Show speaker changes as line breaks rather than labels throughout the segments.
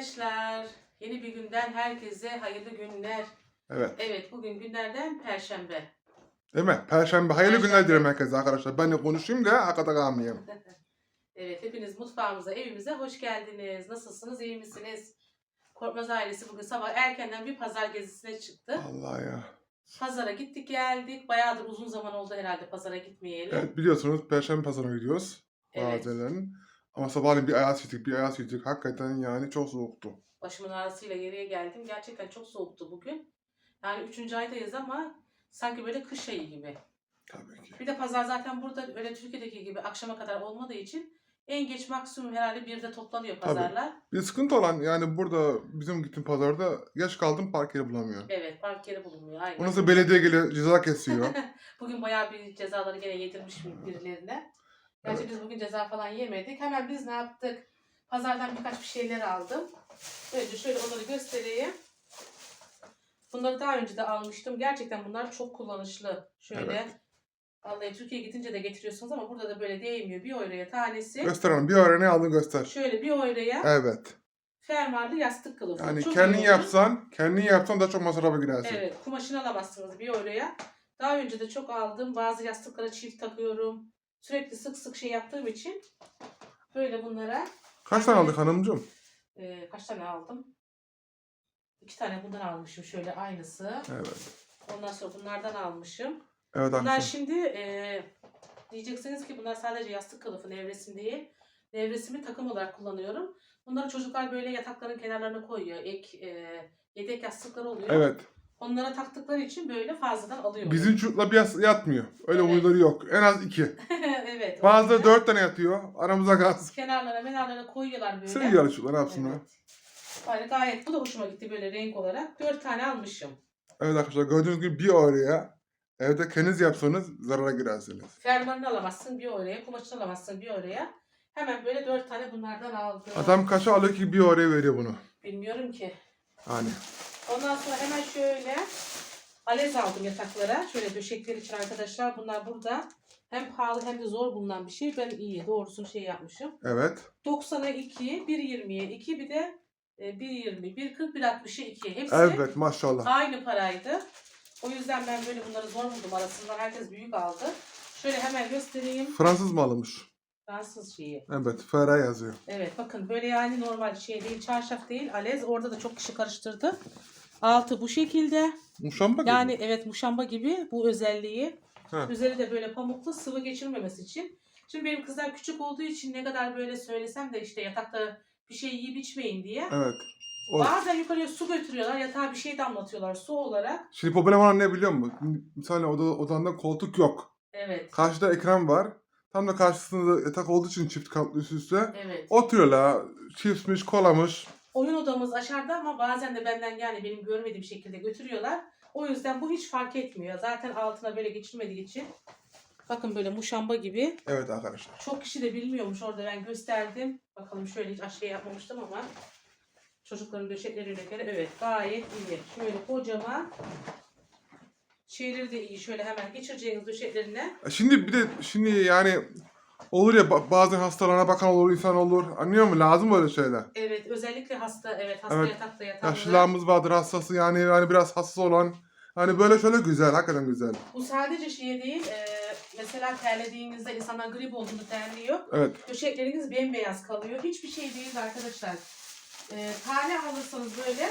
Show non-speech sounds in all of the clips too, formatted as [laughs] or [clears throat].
arkadaşlar. Yeni bir günden herkese hayırlı günler.
Evet.
Evet bugün günlerden Perşembe.
Değil mi? Perşembe. Hayırlı
Perşembe.
günler dilerim herkese arkadaşlar. Ben de konuşayım da arkada kalmayayım. [laughs]
Evet hepiniz mutfağımıza, evimize hoş geldiniz. Nasılsınız, iyi misiniz? Korkmaz ailesi bugün sabah erkenden bir pazar gezisine çıktı.
Allah ya.
Pazara gittik geldik. Bayağıdır uzun zaman oldu herhalde pazara gitmeyeli.
Evet biliyorsunuz Perşembe pazarına gidiyoruz.
Evet.
Bazenlerin. Ama sabahleyin bir ayaz yedik, bir ayaz yedik. Hakikaten yani çok soğuktu.
Başımın ağrısıyla geriye geldim. Gerçekten çok soğuktu bugün. Yani üçüncü aydayız ama sanki böyle kış ayı gibi.
Tabii ki.
Bir de pazar zaten burada öyle Türkiye'deki gibi akşama kadar olmadığı için en geç maksimum herhalde bir de toplanıyor pazarlar.
Bir sıkıntı olan yani burada bizim gittiğim pazarda geç kaldım park yeri bulamıyorum.
Evet park yeri bulunmuyor. Aynen.
Ondan sonra belediye geliyor ceza kesiyor. [laughs]
bugün bayağı bir cezaları gene yedirmiş birilerine. Gerçi biz bugün ceza falan yemedik. Hemen biz ne yaptık? Pazardan birkaç bir şeyler aldım. Önce şöyle onları göstereyim. Bunları daha önce de almıştım. Gerçekten bunlar çok kullanışlı. Şöyle.
Evet.
Vallahi Türkiye'ye gidince de getiriyorsunuz ama burada da böyle değmiyor. Bir euroya tanesi.
göster hanım bir ara ne aldın göster.
Şöyle bir euroya
Evet.
fermuarlı yastık kılıfı.
Yani
Çok
kendin yapsan, kendin yapsan daha çok masrafa girersin.
Evet, kumaşını alamazsınız bir euroya. Daha önce de çok aldım. Bazı yastıklara çift takıyorum. Sürekli sık sık şey yaptığım için böyle bunlara
Kaç tane aldık hanımcığım?
e, kaç tane aldım? İki tane bundan almışım şöyle aynısı.
Evet.
Ondan sonra bunlardan almışım.
Evet
Bunlar
haklısın.
şimdi e, diyeceksiniz ki bunlar sadece yastık kılıfı nevresim değil. Nevresimi takım olarak kullanıyorum. Bunları çocuklar böyle yatakların kenarlarına koyuyor. Ek e, yedek yastıkları oluyor.
Evet.
Onlara taktıkları için böyle fazladan alıyorum.
Bizim çocukla bir yas- yatmıyor. Öyle
Evet.
huyları yok. En az iki. [laughs] Bazıları dört tane yatıyor. Aramıza kalsın.
Kenarlara menarlara koyuyorlar böyle.
Sığıyorlar çocuklar ne yapsınlar.
Evet. Yani gayet bu da hoşuma gitti böyle renk olarak. Dört tane almışım.
Evet arkadaşlar gördüğünüz gibi bir oraya evde kendiniz yapsanız zarara girersiniz.
Fermuarını alamazsın bir oraya, kumaşını alamazsın bir oraya. Hemen böyle dört tane bunlardan aldım.
Adam kaça alıyor ki bir oraya veriyor bunu.
Bilmiyorum ki.
Hani.
Ondan sonra hemen şöyle alez aldım yataklara. Şöyle döşekler için arkadaşlar. Bunlar burada hem pahalı hem de zor bulunan bir şey. Ben iyi doğrusunu şey yapmışım.
Evet.
90'a 2, 1.20'ye 2 bir de e, 1.20, 1.40, 1.60'a 2. Hepsi
Evet maşallah.
aynı paraydı. O yüzden ben böyle bunları zor buldum arasından. Herkes büyük aldı. Şöyle hemen göstereyim.
Fransız malıymış.
Fransız şeyi.
Evet Ferrari yazıyor.
Evet bakın böyle yani normal şey değil, çarşaf değil, alez. Orada da çok kişi karıştırdı. Altı bu şekilde.
Muşamba gibi.
Yani evet muşamba gibi bu özelliği. Üzeri de böyle pamuklu sıvı geçirmemesi için. Şimdi benim kızlar küçük olduğu için ne kadar böyle söylesem de işte yatakta bir şey yiyip içmeyin diye.
Evet. O.
Bazen yukarıya su götürüyorlar. Yatağa bir şey damlatıyorlar su olarak.
Şimdi problem olan ne biliyor musun? Mesela oda, odanda koltuk yok.
Evet.
Karşıda ekran var. Tam da karşısında yatak olduğu için çift katlı üst üste.
Evet.
Oturuyorlar. Chipsmiş, kolamış.
Oyun odamız aşağıda ama bazen de benden yani benim görmediğim şekilde götürüyorlar. O yüzden bu hiç fark etmiyor. Zaten altına böyle geçirmediği için. Bakın böyle muşamba gibi.
Evet arkadaşlar.
Çok kişi de bilmiyormuş orada ben gösterdim. Bakalım şöyle hiç aşağıya yapmamıştım ama. Çocukların döşekleriyle göre evet gayet iyi. Şöyle kocaman. Şeyleri de iyi. Şöyle hemen geçireceğiniz döşeklerine.
Şimdi bir de şimdi yani olur ya ba- bazen hastalarına bakan olur, insan olur. Anlıyor musun? Lazım böyle şeyler.
Evet özellikle hasta evet hasta
Evet.
yatakta yatanlar.
Yaşlılarımız vardır hastası yani yani biraz hassas olan. Hani böyle şöyle güzel, hakikaten güzel.
Bu sadece şey değil. e, mesela terlediğinizde insanlar grip olduğunu terliyor.
Evet.
Döşekleriniz bembeyaz kalıyor. Hiçbir şey değil arkadaşlar. E, tane alırsanız böyle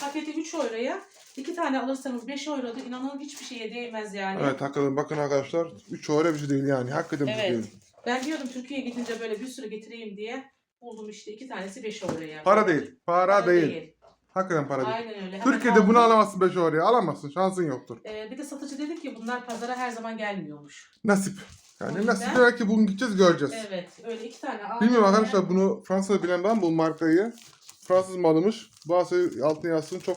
paketi 3 euroya, iki tane alırsanız 5 euroda inanın hiçbir şeye değmez yani.
Evet hakikaten bakın arkadaşlar 3 öyle bir şey değil yani. Hakikaten bir şey
Evet.
değil.
Ben diyordum Türkiye'ye gidince böyle bir sürü getireyim diye buldum işte iki tanesi 5 euroya.
Para değil. Para, değil. Hakikaten para değil.
Aynen öyle. Hemen
Türkiye'de bunu
aldım.
alamazsın 5 oraya. Alamazsın. Şansın yoktur.
E, bir de satıcı dedi ki bunlar pazara her zaman gelmiyormuş.
Nasip.
O
Yani
yüzden-
nasip belki bugün gideceğiz göreceğiz.
Evet öyle iki tane aldım.
Bilmiyorum arkadaşlar bunu Fransa'da bilen ben bu markayı. Fransız malıymış. Bazı altın yazsın çok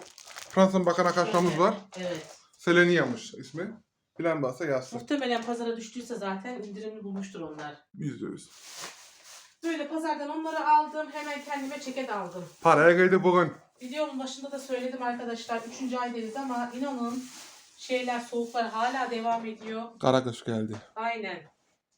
Fransa'nın bakan arkadaşlarımız var.
Evet.
Selenia'mış ismi. Bilen varsa yazsın.
Muhtemelen pazara düştüyse zaten indirimli bulmuştur onlar.
Yüzde yüz.
Böyle pazardan onları aldım. Hemen kendime ceket aldım.
Paraya geldi bugün.
Videomun başında da söyledim arkadaşlar. Üçüncü aydayız ama inanın şeyler soğuklar hala devam ediyor.
Karakış geldi.
Aynen.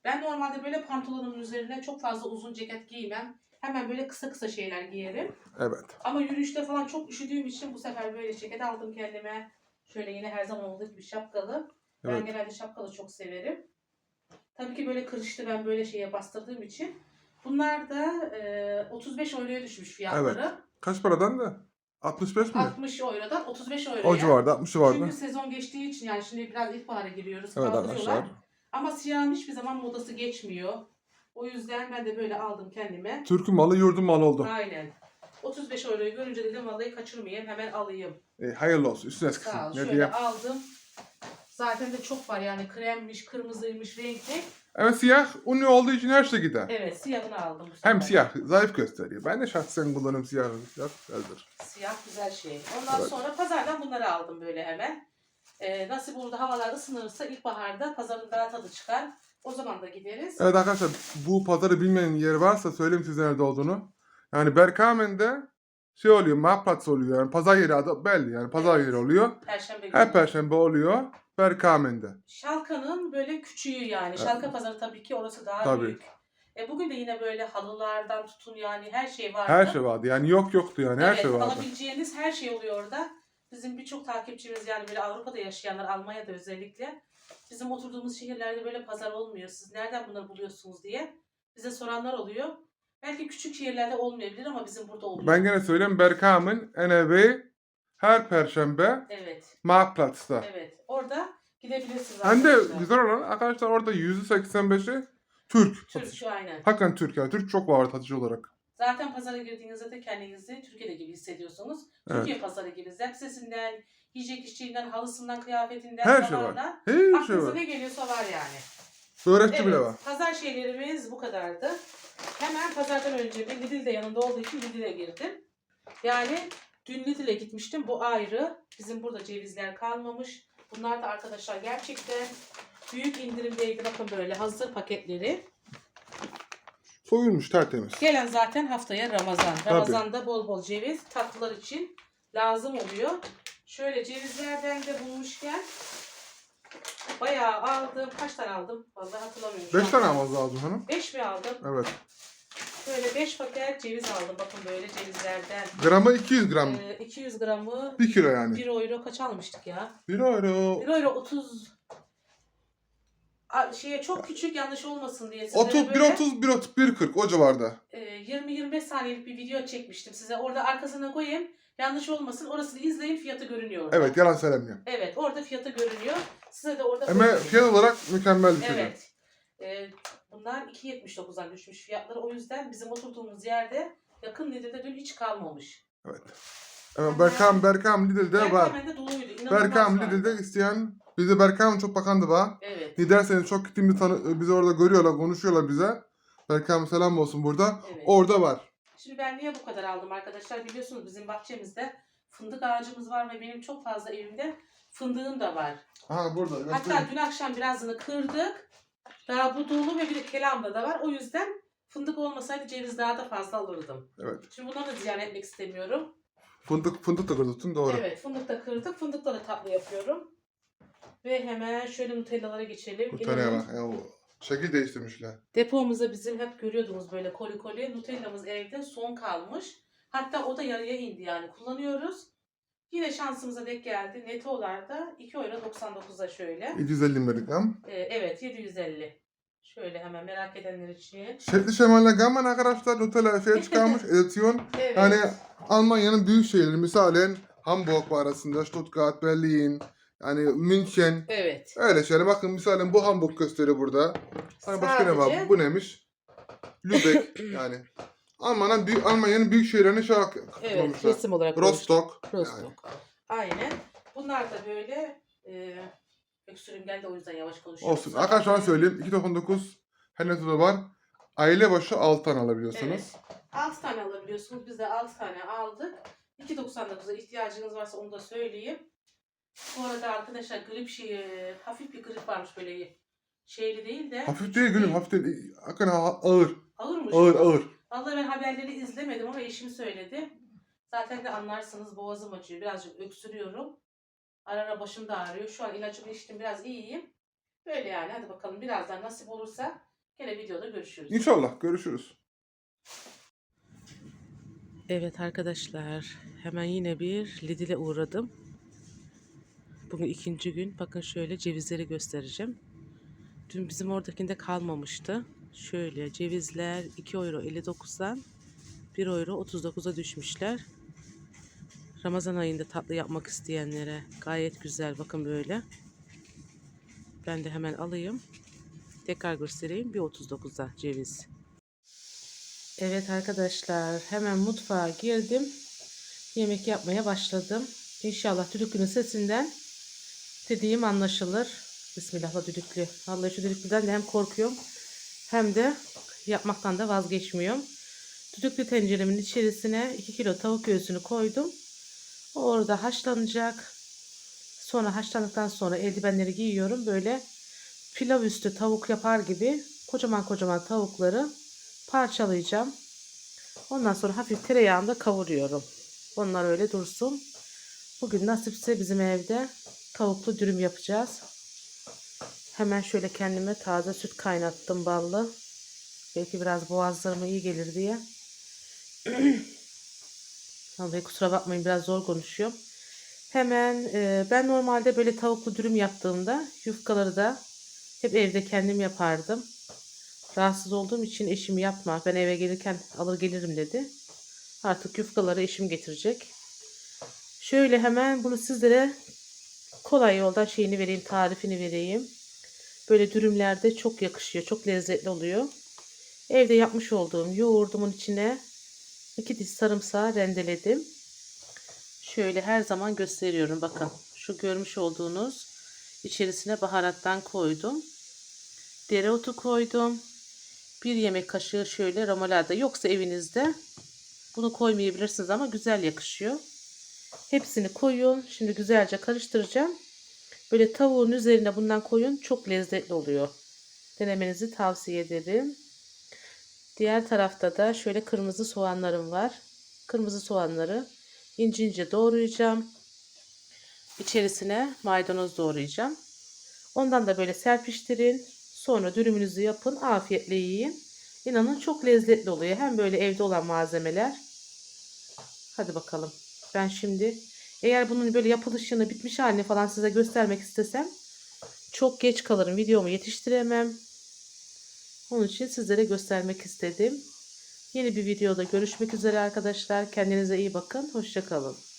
Ben normalde böyle pantolonumun üzerine çok fazla uzun ceket giymem. hemen böyle kısa kısa şeyler giyerim.
Evet.
Ama yürüyüşte falan çok üşüdüğüm için bu sefer böyle ceket aldım kendime. Şöyle yine her zaman olduğu gibi şapkalı. Ben
Evet.
genelde şapkalı çok severim. Tabii ki böyle kırıştı ben böyle şeye bastırdığım için. Bunlar da e, 35 euroya düşmüş fiyatları.
Kaç paradan da? 65 mi?
60 eurodan 35 euroya.
O civarda 60 civarda.
Çünkü sezon geçtiği için yani şimdi biraz ilkbahara giriyoruz.
Evet
kaldırıyorlar.
arkadaşlar.
Ama siyahın hiçbir zaman modası geçmiyor. O yüzden ben de böyle aldım kendime.
Türk'ün malı yurdun malı oldu.
Aynen. 35 euroyu görünce dedim vallahi kaçırmayayım hemen alayım.
E, hayırlı olsun. Üstüne.
Sağ ol.
Ne
Şöyle
diyeyim?
aldım. Zaten de çok var yani kremmiş, kırmızıymış, renkli.
Evet siyah ünlü olduğu için her şey gider.
Evet siyahını aldım bu
Hem
sefer.
siyah zayıf gösteriyor. Ben de şahsen kullanırım siyahı. Siyah güzeldir.
Siyah güzel şey. Ondan
Evet.
sonra pazardan bunları aldım böyle hemen. Ee, nasip olur da havalar ısınırsa ilkbaharda pazarın daha tadı çıkar. O zaman da gideriz.
Evet arkadaşlar bu pazarı bilmeyen yer varsa söyleyeyim size nerede olduğunu. Yani Berkamen'de şey oluyor, Marktplatz oluyor. Yani pazar yeri adı belli yani pazar
Evet.
yeri oluyor.
Perşembe günü.
Her perşembe oluyor Berkamen'de.
Şalka'nın böyle küçüğü yani. Şalka pazarı tabii ki orası daha
Tabii.
büyük. E, bugün de yine böyle halılardan tutun yani her şey vardı.
Her şey vardı yani yok yoktu yani her
evet,
şey vardı.
alabileceğiniz her şey oluyor orada. Bizim birçok takipçimiz yani böyle Avrupa'da yaşayanlar, Almanya'da özellikle bizim oturduğumuz şehirlerde böyle pazar olmuyor. Siz nereden bunları buluyorsunuz diye bize soranlar oluyor. Belki küçük şehirlerde olmayabilir ama bizim burada oluyor.
Ben gene söyleyeyim Berkamen NB her perşembe
Evet,
Marktplatz'ta.
evet. Orada gidebilirsiniz.
Hem de
arkadaşlar.
güzel olan arkadaşlar orada %85'i Türk.
Türk şu aynen.
Hakikaten Türk yani. Türk çok var satıcı olarak.
Zaten pazara girdiğinizde de kendinizi Türkiye'de gibi hissediyorsunuz. Türkiye pazarı gibi. Zepsesinden, yiyecek içtiğinden, halısından, kıyafetinden,
Her şey var. Her şey
Aklınıza
var.
ne geliyorsa var yani.
Börekçi bile var.
pazar şeylerimiz bu kadardı. Hemen pazardan önce bir Lidl de yanında olduğu için Lidl'e girdim. Yani dün Lidl'e gitmiştim. Bu ayrı. Bizim burada cevizler kalmamış. Bunlar da arkadaşlar gerçekten büyük indirimdeydi. Bakın böyle hazır paketleri.
Soyulmuş tertemiz.
Gelen zaten haftaya Ramazan. Ramazan'da bol bol ceviz tatlılar için lazım oluyor. Şöyle cevizlerden de bulmuşken bayağı aldım. Kaç tane aldım? Vallahi hatırlamıyorum. şu
5
an.
tane almamız lazım hanım.
5 mi aldım?
Evet.
Böyle 5 paket ceviz aldım. Bakın böyle cevizlerden.
Gramı 200 gram.
Ee, 200 gramı
1 kilo yani.
1 euro kaç almıştık ya?
1 euro.
1 euro 30 A- şeye çok küçük yanlış olmasın diye sizlere
30,
böyle
1.30, 1.30, 1.40 o civarda.
e, 20-25 saniyelik bir video çekmiştim size. Orada arkasına koyayım. Yanlış olmasın. Orasını izleyin fiyatı görünüyor. orada.
Evet yalan söylemiyorum.
Evet orada fiyatı görünüyor. Size de orada
Ama fiyat olarak mükemmel bir şey.
Evet. Ee, bunlar 2.79'dan düşmüş fiyatları. O yüzden bizim oturduğumuz yerde yakın Lidl'de dün hiç kalmamış.
Evet. Evet Berkam, Berkam Lidl'de var.
Doluydu. inanılmaz
Berkam
vardı.
Lidl'de isteyen bizde Berkam çok bakandı var.
Evet.
Ne derseniz çok gittiğimiz tanı bizi orada görüyorlar, konuşuyorlar bize. Berkam selam olsun burada.
evet.
Orada var.
Şimdi ben niye bu kadar aldım arkadaşlar? Biliyorsunuz bizim bahçemizde fındık ağacımız var ve benim çok fazla evimde fındığım da var.
Aha burada.
Hatta dün akşam birazını kırdık. Daha bu dolu ve bir de kelamda da var. O yüzden fındık olmasaydı ceviz daha da fazla alırdım.
Evet.
Şimdi bunları da ziyan etmek istemiyorum.
Fındık fındık da kırdın doğru.
Evet fındık da kırdık. Fındıkla da tatlı yapıyorum. Ve hemen şöyle nutellalara geçelim. İnanın
bak. Şekil değiştirmişler.
Depomuzda bizim hep görüyordunuz böyle koli koli. Nutellamız evde son kalmış. Hatta o da yarıya indi yani kullanıyoruz. Yine şansımıza denk geldi. Neto'larda 2 euro 99'a şöyle.
750 miligram.
Ee, evet 750. Şöyle hemen merak edenler için.
Şekli şemalle gaman arkadaşlar Nutella şey çıkarmış [laughs] edisyon.
Evet.
Yani Almanya'nın büyük şehirleri misalen Hamburg var arasında, Stuttgart, Berlin, yani München.
Evet.
Öyle şeyler. Bakın misalen bu Hamburg gösteriyor burada. Hani başka ne var? Bu neymiş? Lübeck [coughs] yani. Almanya'nın büyük, Almanya'nın büyük şehirlerini şey
Evet
koymuşlar.
resim olarak koymuştum.
Rostock. Yani.
Rostock. Aynen. Bunlar da böyle e, öksürüm geldi o yüzden yavaş konuşuyorum.
Olsun. Arkadaşlar söyleyeyim. 2.99 her nettoda var. Aile başı 6 tane alabiliyorsunuz.
Evet. 6 tane alabiliyorsunuz. Biz de 6 tane aldık. 2.99'a ihtiyacınız varsa onu da söyleyeyim. Bu arada arkadaşlar grip şey, hafif bir grip varmış böyle şeyli değil de.
Hafif değil gülüm, hafif değil. Hakikaten ha- ağır.
Ağırmış.
Ağır ağır.
Vallahi ben haberleri izlemedim ama eşim söyledi. Zaten de anlarsınız boğazım acıyor. Birazcık öksürüyorum. Ara ara başım da ağrıyor. Şu an ilacımı içtim biraz iyiyim. Böyle yani hadi bakalım birazdan nasip olursa gene videoda görüşürüz.
İnşallah görüşürüz.
Evet arkadaşlar, hemen yine bir Lidl'e uğradım. Bugün ikinci gün. Bakın şöyle cevizleri göstereceğim. Dün bizim oradakinde kalmamıştı. Şöyle cevizler 2 euro 59'dan 1 euro 39'a düşmüşler. Ramazan ayında tatlı yapmak isteyenlere gayet güzel. Bakın böyle. Ben de hemen alayım. Tekrar göstereyim. 1.39'a ceviz. Evet arkadaşlar hemen mutfağa girdim. Yemek yapmaya başladım. İnşallah düdüklünün sesinden dediğim anlaşılır. Bismillahla düdüklü. Vallahi şu düdüklüden de hem korkuyorum hem de yapmaktan da vazgeçmiyorum. Düdüklü tenceremin içerisine 2 kilo tavuk göğsünü koydum. O orada haşlanacak. Sonra haşlandıktan sonra eldivenleri giyiyorum. Böyle pilav üstü tavuk yapar gibi kocaman kocaman tavukları parçalayacağım. Ondan sonra hafif tereyağında kavuruyorum. Onlar öyle dursun. Bugün nasipse bizim evde tavuklu dürüm yapacağız. Hemen şöyle kendime taze süt kaynattım ballı. Belki biraz boğazlarıma iyi gelir diye. [clears throat] Vallahi kusura bakmayın biraz zor konuşuyorum. Hemen e, ben normalde böyle tavuklu dürüm yaptığımda yufkaları da hep evde kendim yapardım. Rahatsız olduğum için eşim yapma. Ben eve gelirken alır gelirim dedi. Artık yufkaları eşim getirecek. Şöyle hemen bunu sizlere kolay yoldan şeyini vereyim, tarifini vereyim. Böyle dürümlerde çok yakışıyor, çok lezzetli oluyor. Evde yapmış olduğum yoğurdumun içine iki diş sarımsağı rendeledim. Şöyle her zaman gösteriyorum. Bakın şu görmüş olduğunuz içerisine baharattan koydum. Dereotu koydum. Bir yemek kaşığı şöyle ramolada yoksa evinizde bunu koymayabilirsiniz ama güzel yakışıyor. Hepsini koyun. Şimdi güzelce karıştıracağım. Böyle tavuğun üzerine bundan koyun. Çok lezzetli oluyor. Denemenizi tavsiye ederim. Diğer tarafta da şöyle kırmızı soğanlarım var. Kırmızı soğanları ince ince doğrayacağım. İçerisine maydanoz doğrayacağım. Ondan da böyle serpiştirin. Sonra dürümünüzü yapın. Afiyetle yiyin. İnanın çok lezzetli oluyor. Hem böyle evde olan malzemeler. Hadi bakalım. Ben şimdi eğer bunun böyle yapılışını bitmiş halini falan size göstermek istesem çok geç kalırım. Videomu yetiştiremem. Onun için sizlere göstermek istedim. Yeni bir videoda görüşmek üzere arkadaşlar. Kendinize iyi bakın. Hoşçakalın.